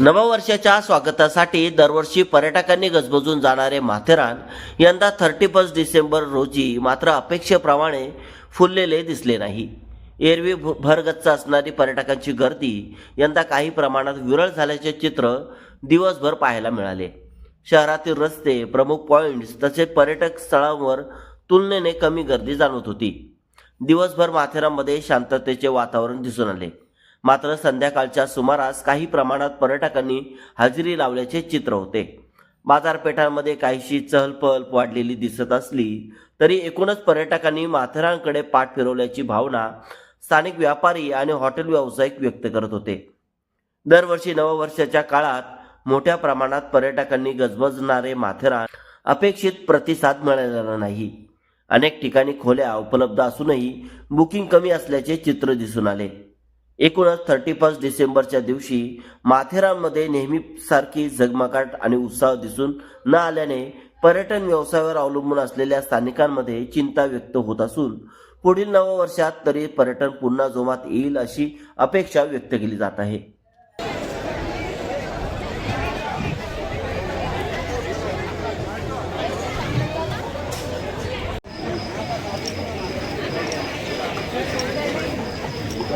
नववर्षाच्या स्वागतासाठी दरवर्षी पर्यटकांनी गजबजून जाणारे माथेरान यंदा थर्टी फर्स्ट डिसेंबर रोजी मात्र अपेक्षेप्रमाणे फुललेले दिसले नाही. एरवी भ- भरगच्च असणारी पर्यटकांची गर्दी यंदा काही प्रमाणात विरळ झाल्याचे चित्र दिवसभर पाहायला मिळाले. शहरातील रस्ते प्रमुख पॉइंट्स तसेच पर्यटक स्थळांवर तुलनेने कमी गर्दी जाणवत होती. दिवसभर माथेरानमध्ये शांततेचे वातावरण दिसून आले. मात्र संध्याकाळच्या सुमारास काही प्रमाणात पर्यटकांनी हजेरी लावल्याचे चित्र होते. बाजारपेठांमध्ये काहीशी चहलपहल वाढलेली दिसत असली तरी एकूणच पर्यटकांनी माथेरानकडे पाठ फिरवल्याची भावना स्थानिक व्यापारी आणि हॉटेल व्यावसायिक व्यक्त करत होते. दरवर्षी नववर्षाच्या काळात मोठ्या प्रमाणात पर्यटकांनी गजबजणारे माथेरान अपेक्षित प्रतिसाद मिळालेला नाही. अनेक ठिकाणी खोल्या उपलब्ध असूनही बुकिंग कमी असल्याचे चित्र दिसून आले. एकूणच थर्टी फर्स्ट डिसेंबरच्या दिवशी माथेरानमध्ये नेहमीसारखी झगमगाट आणि उत्साह दिसून न आल्याने पर्यटन व्यवसायावर अवलंबून असलेल्या स्थानिकांमध्ये चिंता व्यक्त होत असून पुढील नववर्षात तरी पर्यटन पुन्हा जोमात येईल अशी अपेक्षा व्यक्त केली जात आहे.